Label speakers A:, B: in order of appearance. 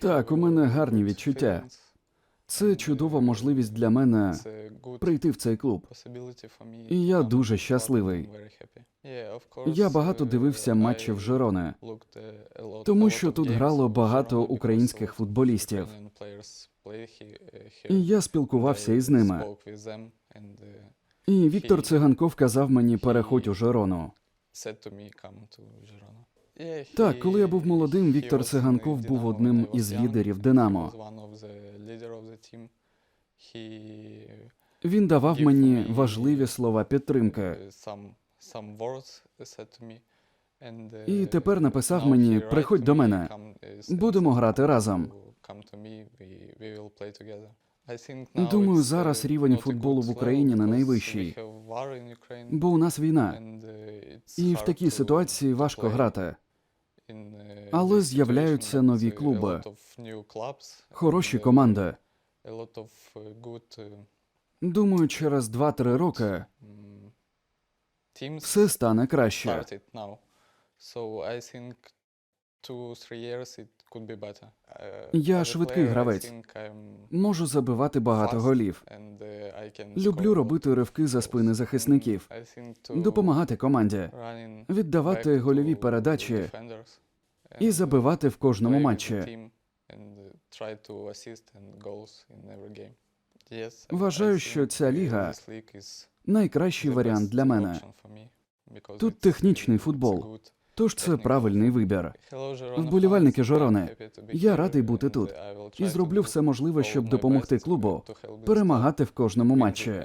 A: Так, у мене гарні відчуття. Це чудова можливість для мене прийти в цей клуб.
B: І я дуже щасливий.
A: Я багато дивився матчів Жерони, тому що тут грало багато українських футболістів. І я спілкувався із ними. І Віктор Циганков казав мені переходь у Жерону. Так, коли я був молодим, Віктор Циганков був одним із лідерів Динамо. Він давав мені важливі слова підтримки.
B: І тепер написав мені приходь до мене.
A: Будемо грати разом.
B: Думаю, зараз рівень футболу в Україні не найвищий.
A: Бо у нас війна, і в такій
B: ситуації
A: важко грати.
B: Але з'являються нові клуби,
A: Хороші команди.
B: uh,
A: Думаю, через 2-3 роки
B: Все
A: стане краще. Я швидкий гравець. Можу забивати багато голів. Люблю робити ривки за спини захисників, допомагати команді, віддавати гольові передачі і
B: uh,
A: забивати в кожному матчі.
B: uh,
A: Вважаю, що ця
B: uh,
A: ліга Найкращий варіант для мене. Тут технічний
B: uh,
A: футбол. Тож це правильний вибір. Вболівальники. Жорони, я радий бути тут. І зроблю все можливе, щоб допомогти клубу перемагати в кожному матчі.